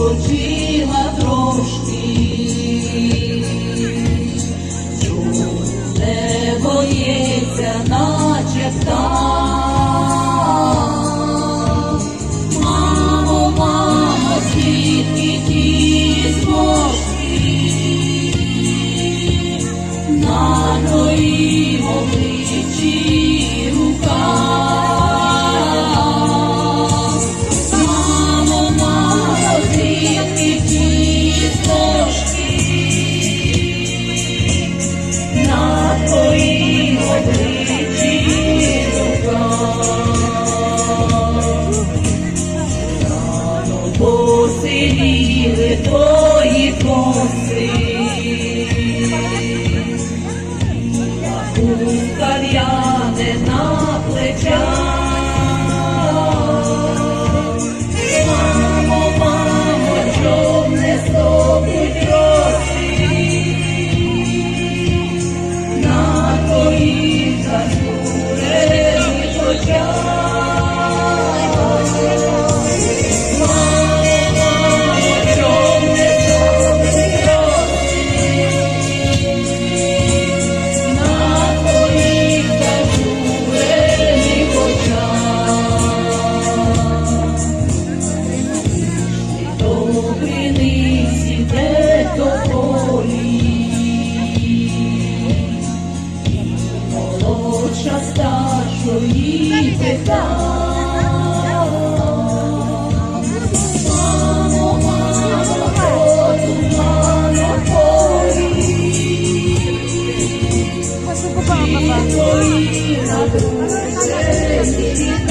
відпочила трошки, чому не боїться, наче птах. Мамо, мамо, звідки ті обличчі рука. сили тої коси, а на плечах. Hoy la luz